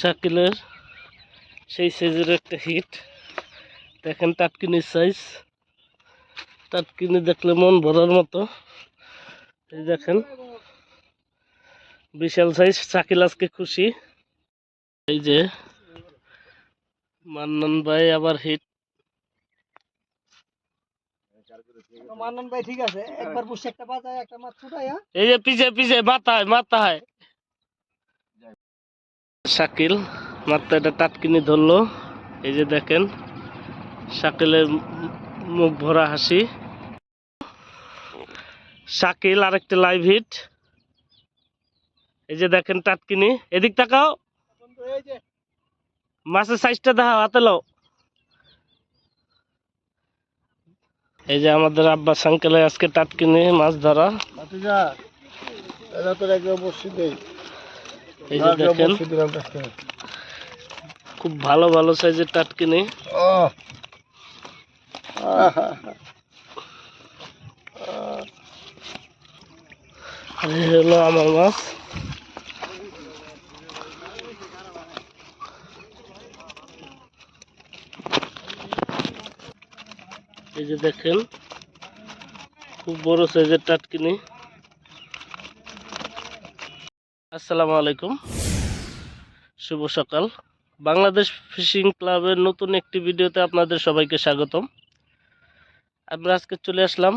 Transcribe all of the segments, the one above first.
শাকিলের সেই সাইজের একটা হিট দেখেন টাটকিনির সাইজ টাটকিনি দেখলে মন ভরার মতো। এই দেখেন বিশাল সাইজ শাকিল আজকে খুশি। এই যে মান্নান ভাই আবার হিট মান্নান ভাই ঠিক আছে একবার বসে একটা বাজায় একটা মাছ ছুটাইয়া এই যে পিছে পিছে মাথায় মাথায়। শাকিল, মাত্র এটা টাটকিনি ধরলো। এই যে দেখেন, শাকিলের মুখ ভরা হাসি। শাকিল, আরেকটা লাইভ হিট এই যে দেখেন টাটকিনি এদিক তাকাও। মাছের সাইজটা দেখাও, হাতে লও এই যে আমাদের আব্বা আঙ্কেলে আজকে টাটকিনি মাছ ধরা ভাতিজা এটা তোর একবার বসি দেই এই যে দেখেন। খুব ভালো ভালো সাইজের আর এই হলো আমার মাছ। এই যে দেখেন খুব বড় সাইজের টাটকিনি আসসালামু আলাইকুম। শুভ সকাল। বাংলাদেশ ফিশিং ক্লাবের নতুন একটি ভিডিওতে আপনাদের সবাইকে স্বাগতম। আমরা আজকে চলে আসলাম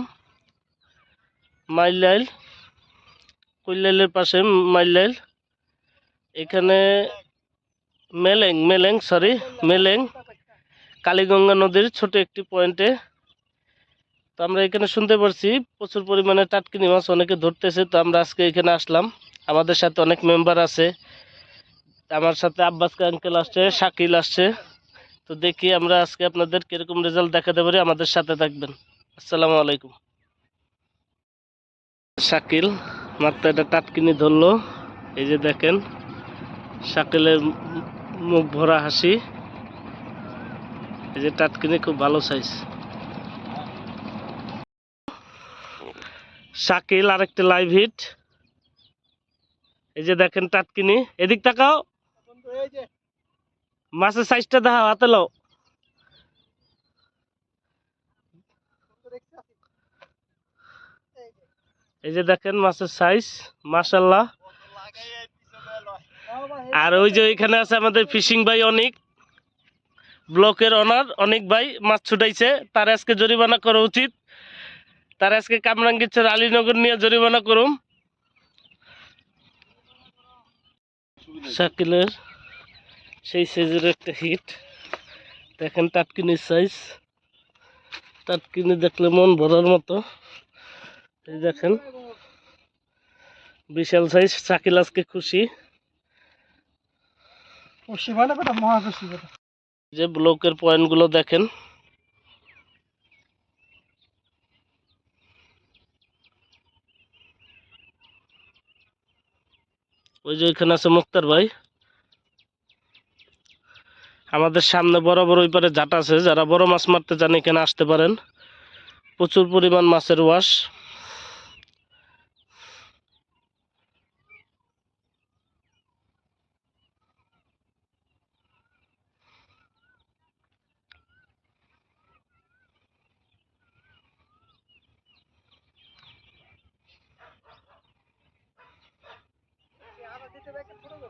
মাইলাইল, কৈলাইলের পাশে মাইলাইল। এখানে মেলেং মেলেং সরি মেলেং, কালীগঙ্গা নদীর ছোট একটি পয়েন্টে। তো আমরা এখানে শুনতে পারছি প্রচুর পরিমাণে টাটকিনি মাছ অনেকে ধরতেছে, তো আমরা আজকে এখানে আসলাম। আমাদের সাথে অনেক মেম্বার আছে। আমার সাথে আব্বাস আঙ্কেল আসছে, শাকিল আসছে। তো দেখি আমরা আজকে আপনাদের কীরকম রেজাল্ট দেখাতে পারি, আমাদের সাথে থাকবেন। আসসালামু আলাইকুম। শাকিল, মাত্র এটা টাটকিনি ধরলো। এই যে দেখেন, শাকিলের মুখ ভরা হাসি। এই যে টাটকিনি খুব ভালো সাইজ শাকিল, আরেকটা লাইভ হিট এই যে দেখেন টাটকিনি এদিক তাকাও। মাছের সাইজটা দেখাও হাতে লও। এই যে দেখেন মাছের সাইজ ভাই, আর ওই যে ওইখানে আছে আমাদের ফিশিং ভাই অনেক। ব্লকের অনার অনেক ভাই মাছ ছুটাইছে। তার আজকে জরিমানা করা উচিত। তার আজকে কামরাঙ্গিচ্ছের আলীনগর নিয়ে জরিমানা করুম। শাকিলের সেই সাইজের একটা হিট দেখেন টাটকিনির সাইজ টাটকিনি দেখলে মন ভরার মতো। এই দেখেন। বিশাল সাইজ শাকিল আজকে খুশি। মানে যে ব্লকের পয়েন্টগুলো দেখেন। ওই যে ওইখানে আছে মুক্তার ভাই। আমাদের সামনে বড় ওই পারে জাট আছে, যারা বড় মাছ মারতে চান এখানে আসতে পারেন। প্রচুর পরিমাণ মাছের ওয়াশ। ಬೇಕಾದ್ರೆ ಕೊಡೋದು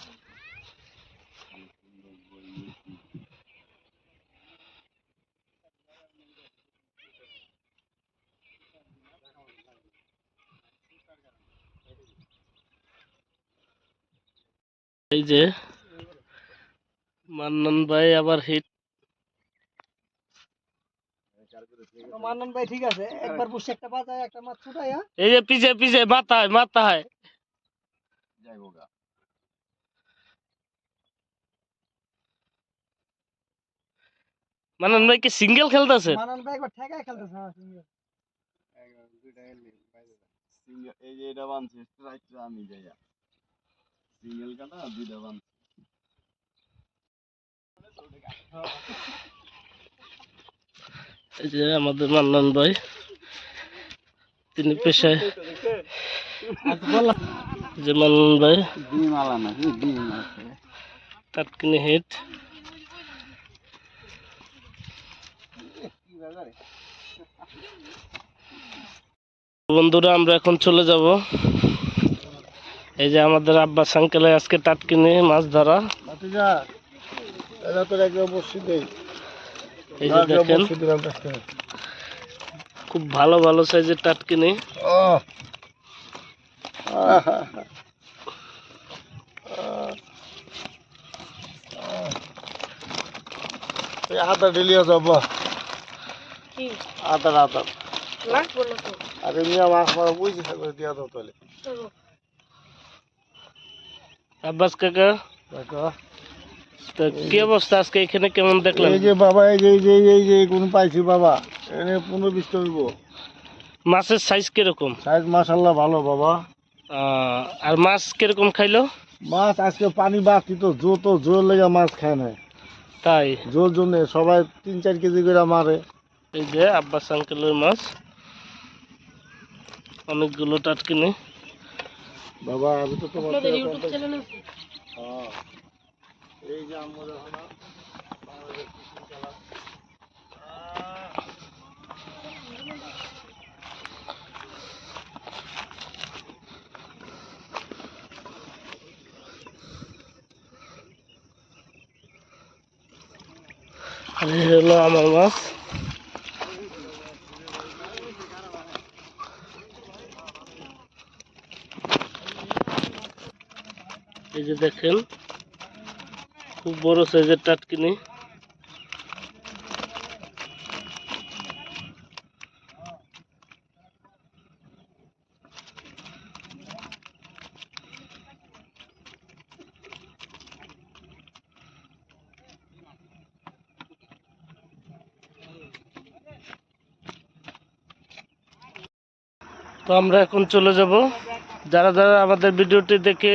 এই যে মান্নান ভাই আবার হিট মান্নান ভাই ঠিক আছে একবার বসে একটা বাজায় একটা মাছ ছুটাই হ্যাঁ এই যে পিছে পিছে মাথায় মাথায়। মান্নান ভাই কি সিঙ্গেল খেলতেছে? মান্নান ভাই একবার ঠেকায় খেলতেছে হ্যাঁ সিঙ্গেল সিঙ্গেল এই যে এটা বানছে স্ট্রাইকটা আমি যাইয়া। যে আমাদের মান্নান ভাই তিনি পেশায় যে মান্নান ভাই বন্ধুরা আমরা এখন চলে যাব। এই যে আমাদের আব্বাস আঙ্কেলে আজকে টাটকিনি মাছ ধরা। এই যে দেখেন। খুব ভালো ভালো সাইজের টাটকিনি ও আদা ডেলিয়া যাব আদা। আদা আর এমনি আমার আমার বুঝে থাকবে দিয়া দাও তাহলে। আব্বাস কাকা তো কি অবস্থা আজকে? এখানে কেমন দেখলেন? এই যে বাবা এই যে এই যে এই যে কোন পাইছি বাবা? এনে পনেরো বিশ হইব। মাছের সাইজ কীরকম? সাইজ মাশাল্লাহ ভালো বাবা। আর মাছ কীরকম খাইলো? মাছ আজকে পানি বাড়তি তো জো তো জোর লেগে মাছ খায় না তাই? জোর জন্য সবাই তিন চার কেজি করে মারে। এই যে আব্বাস আঙ্কেলের মাছ। অনেকগুলো টাটকিনি। বাবা আমি তো তোমার আপনাদের ইউটিউব চ্যানেল আছে হ্যাঁ। এই যে আমরা এখন বাংলাদেশ fishing খেলা। আর হলো আমার মাছ এই যে দেখেন, খুব বড় সাইজের টাটকিনি। তো আমরা এখন চলে যাব। যারা যারা আমাদের ভিডিওটি দেখে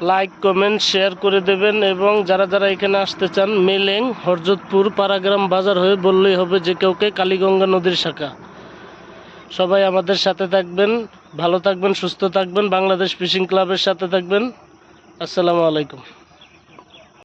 লাইক কমেন্ট শেয়ার করে দেবেন এবং যারা যারা এখানে আসতে চান, মেলেং, হরজতপুর পাড়াগ্রাম বাজার হয়ে বললেই হবে যে কেউকে কালীগঙ্গা নদীর শাখা। সবাই আমাদের সাথে থাকবেন, ভালো থাকবেন, সুস্থ থাকবেন, বাংলাদেশ ফিশিং ক্লাবের সাথে থাকবেন। আসসালামু আলাইকুম।